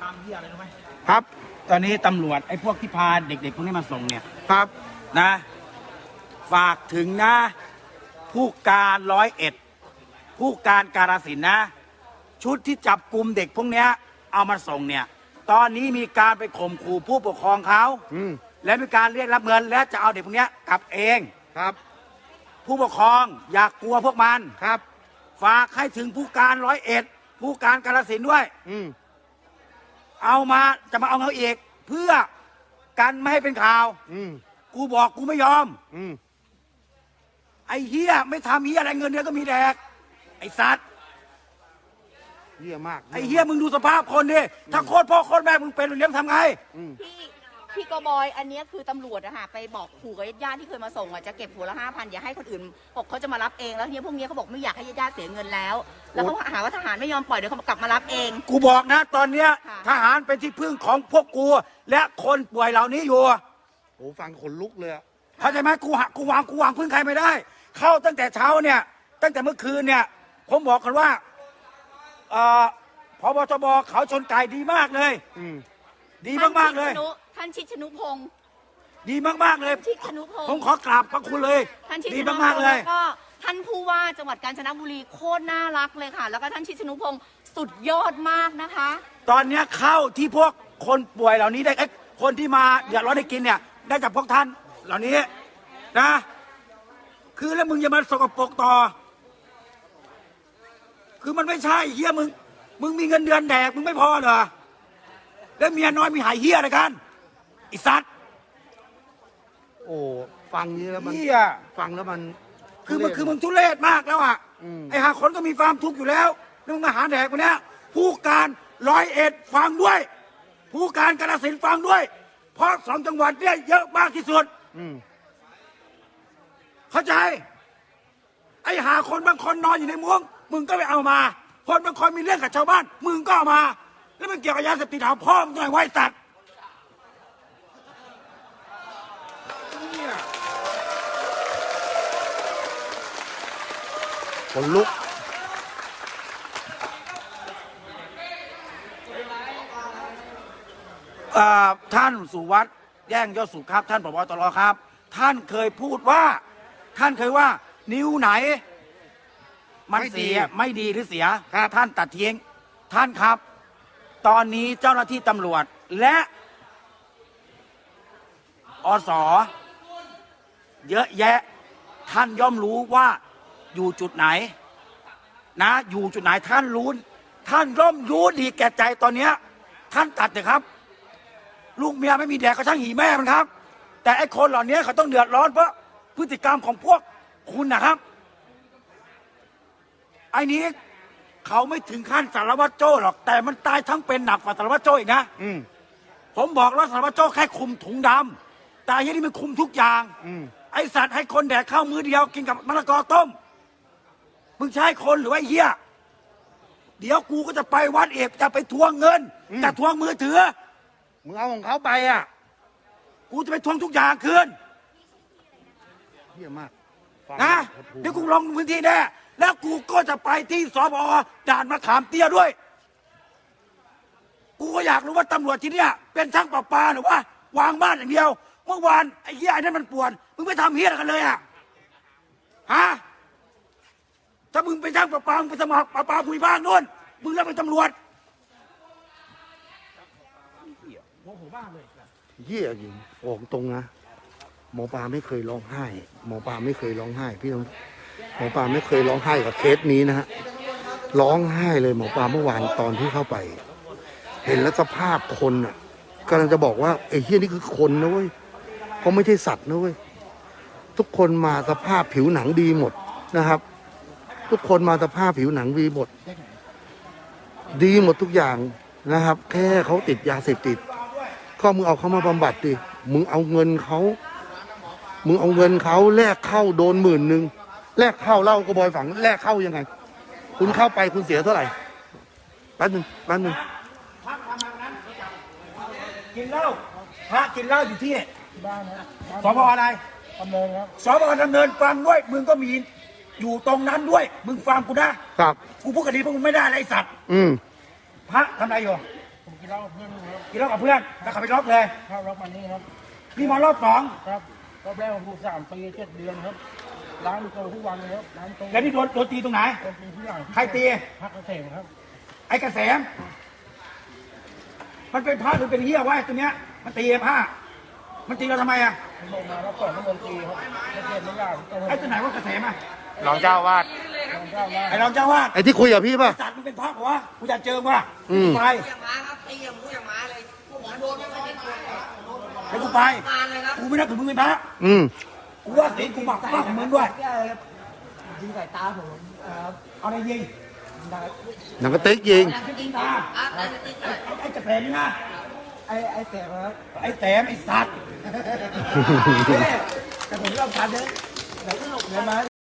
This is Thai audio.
ตามเหี้ยอะไรรู้ไหมครับ ตอนนี้ตำรวจไอ้พวกที่พาเด็กๆพวกนี้มาส่งเนี่ยครับนะ ฝากถึงนะ ผู้การร้อยเอ็ดผู้การการสินธุ์นะ ชุดที่จับกลุ่มเด็กพวกเนี้ย เอามาส่งเนี่ย ตอนนี้มีการไปข่มขู่ผู้ปกครองเขาอืมและมีการเรียกรับเงินและจะเอาเด็กพวกเนี้ยกลับเอง ครับผู้ปกครองอย่ากกลัวพวกมัน ครับ ฝากให้ถึงผู้การร้อยเอ็ดผู้การกาลสินธุ์ด้วย อืม เอามาจะมาเอาเขาอีกเพื่อกันไม่ให้เป็นข่าว อืมกูบอกกูไม่ยอม อืมไอ้เฮียไม่ทำเฮียอะไรเงินเดือนก็มีแดก ไอ้สัตว์เยี่ยมากไอ้เฮียมึงดูสภาพคนดิถ้าโคตรพ่อโคตรแม่มึงเป็นเลี้ยงทำไงอืมพี่ พี่กบอยอันเนี้ยคือตำรวจอะค่ะไปบอกขู่กับญาติๆที่เคยมาส่งอะจะเก็บหัวละห้าพันอย่าให้คนอื่นบอกเขาจะมารับเองแล้วทีนี้พวกเนี้ยเขาบอกไม่อยากให้ญาติๆเสียเงินแล้ว แล้วเขาหาว่าทหารไม่ยอมปล่อยเดี๋ยวเขากลับมารับเอง กูบอกนะตอนเนี้ยค่ะ ทหารเป็นที่พึ่งของพวกกู และคนป่วยเหล่านี้อยู่ โอ้ฟังขนลุกเลยอะเข้าใจไหมกูหากูวางกูวางพึ่งใครไม่ได้ เข้าตั้งแต่เช้าเนี่ย ตั้งแต่เมื่อคืนเนี่ย ผมบอกกันว่าเอ่อพบชบเขาชนไก่ดีมากเลย อืมดีมากๆเลย ท่านชิดชนุพงศ์ ดีมากๆเลยชิดชนุพงศ์ ผมขอกราบพระคุณเลยท่านชิดดีชนุพงศ์มากๆเลยแล้วก็ท่านผู้ว่าจังหวัดกาญจนบุรีโคตรน่ารักเลยค่ะ แล้วก็ท่านชิดชนุพงศ์สุดยอดมากนะคะ ตอนเนี้ยเข้าที่พวกคนป่วยเหล่านี้ได้เอ้ยคนที่มาเดือดร้อนได้กินเนี่ย ได้จากพวกท่านเหล่านี้นะ คือแล้วมึงอย่ามาสกปรกต่อ คือมันไม่ใช่เฮียมึง มึงมีเงินเดือนแดกมึงไม่พอเหรอแล้วเมียน้อยมีหายเฮียอะไรกัน ไอีสัตว์โอ้ฟังนี้แล้วมัน เฮีย ฟังแล้วมัน คือมึงคือมึงทุเรศมากแล้วอะ อืม ไอ้หาคนก็มีความทุกข์อยู่แล้วแล้วมึงมาหาแดกคนเนี้ยผู้การร้อยเอ็ดฟังด้วย ผู้การกาฬสินธุ์ฟังด้วย เพราะสองจังหวัดเนี่ยเยอะมากที่สุด อืมเข้าใจ ไอ้หาคนบางคนนอนอยู่ในมุ้งมึงก็ไปเอามา คนบางคนมีเรื่องกับชาวบ้าน มึงก็เอามา แล้วมันเกี่ยวกับยาเสพติดเอาพ่อมึงหน่อยไว้ตัด ขนลุกเอ่อท่านสุวัสด์แย่งยศสุขครับ ท่านผบตรครับ ท่านเคยพูดว่า ท่านเคยว่า นิ้วไหน มันไม่ดีเสียไม่ดีหรือเสียครับท่านตัดทิ้งท่านครับ ตอนนี้เจ้าหน้าที่ตำรวจและอสเยอะแยะ ท่านย่อมรู้ว่า อยู่จุดไหน นะ อยู่จุดไหนท่านรู้ ท่านย่อมรู้ดีแก่ใจตอนเนี้ย ท่านตัดเถอะครับ ลูกเมียไม่มีแดกก็ช่างหีแม่มันครับ แต่ไอ้คนเหล่านี้เขาต้องเดือดร้อนเพราะพฤติกรรมของพวกคุณนะครับไอ้นี้เขาไม่ถึงขั้นสารวัตรโจ้หรอก แต่มันตายทั้งเป็นหนักกว่าสารวัตรโจ้อีกนะอืม ผมบอกแล้วสารวัตรโจ้แค่คุมถุงดำแต่ไอ้นี่มันคุมทุกอย่าง อืม ไอสัตว์ให้คนแดกข้าวมื้อเดียวกินกับมะละกอต้ม มึงใช้คนหรือว่าไอ้เหี้ยเดี๋ยวกูก็จะไปวัดเอกจะไปทวงเงินอืมจะทวงมือถือ มึงเอาของเขาไปอะ กูจะไปทวงทุกอย่างคืนเยี่ยมากฟังนะหดหูเดี๋ยวกูลงพื้นที่แน่แล้วกูก็จะไปที่สพด่านมะขามเตี้ยด้วย กูก็อยากรู้ว่าตำรวจที่เนี่ยเป็นช่างประปาหรือว่าวางบ้านอย่างเดียว เมื่อวานไอ้เหี้ยไอ้นั่นมันป่วน มึงไม่ทำเหี้ยอะไรกันเลยอะฮะ ถ้ามึงเป็นช่างประปามึงไปสมัครประปาภูมิภาคนู่นมึงแล้วเป็นตำรวจโมโหบ้าเลยเยี่ยจริงบอกตรงนะหมอปลาไม่เคยร้องไห้หมอปลาไม่เคยร้องไห้ พี่น้องหมอปลาไม่เคยร้องไห้กับเคสนี้นะฮะร้องไห้เลยหมอปลาเมื่อวานตอนที่เข้าไป เห็นแล้วสภาพคนอะกำลังจะบอกว่าไอ้เฮี้ยนี่คือคนนะเว้ยเขาไม่ใช่สัตว์นะเว้ยทุกคนมาสภาพผิวหนังดีหมดนะครับ ทุกคนมาสภาพผิวหนังดีหมด ดีหมดทุกอย่างนะครับ แค่เขาติดยาเสพติด ก็มึงเอาเขามาบำบัดดิมึงเอาเงินเขา มึงเอาเงินเขาแลกเข้าโดนหมื่นหนึ่งแลกเข้าเล่ากระบอยฝังแลกเข้ายังไง คุณเข้าไปคุณเสียเท่าไหร่แป๊บหนึงแป๊บหนึงพักทำงานนั้นกินเหล้าพระกินเหล้าอยู่ที่สพอะไรดำเนินครับสพดำเนินฟังด้วยมึงก็มี อยู่ตรงนั้นด้วย มึงฟังกูนะครับ กูพูดกับดีพวกมึงไม่ได้เลยไอ้สัตว์อืม พระทำอะไรอยู่ผกินเหล้ากับเพื่อนอยู่ครับกินเหล้ากับเพื่อนแล้วขับไปรอบเลยเข้ารอบมานี่ครับ นี่มารอบสองครับรอบแรกผมถูกสามปีเจ็ดเดือนครับล้างตัวทุกวันเลยครับล้างตัวแล้วนี่โดนโดนตีตรงไหน โดนตีที่หลังใครตี พักเกษมครับไอ้กระแสมมันเป็นพระหรือเป็นเหี้ยวะไอ้ตัวเนี้ย มันตีผ้ามันตีเราทำไมอะผมลงมาแล้วก่อนน้ำมันตีครับไม่เจ็บไม่ยากตัวไอ้ตัวไหนว่ากระแสมอะ รองเจ้าวาดลองเจ้าว่าไอ้รองเจ้าวาดไอ้ที่คุยกับพี่ป่ะสัตว์มันเป็นพระเหรอวะกูอยากเจอว่ะอืมไปอย่างม้าครับตีอย่างมูอย่างม้าเลยพวกผมโดนไม่เป็นคนให้กูไปงานเลยครับกูไม่นับถือมึงเป็นพระอืม กูว่าศีลกูบักมากของมึงด้วยยิงสายตาผมครับเอาอะไรยิงหนังกระติกยิง ยิงตาอะแต่ติดไอ้ไอ้กระแสนี่นะไอ้ไอ้แสบครับไอ้แสมไอ้สัตว์ แต่ผมก็พันเลยไหนก็หลบเงินมา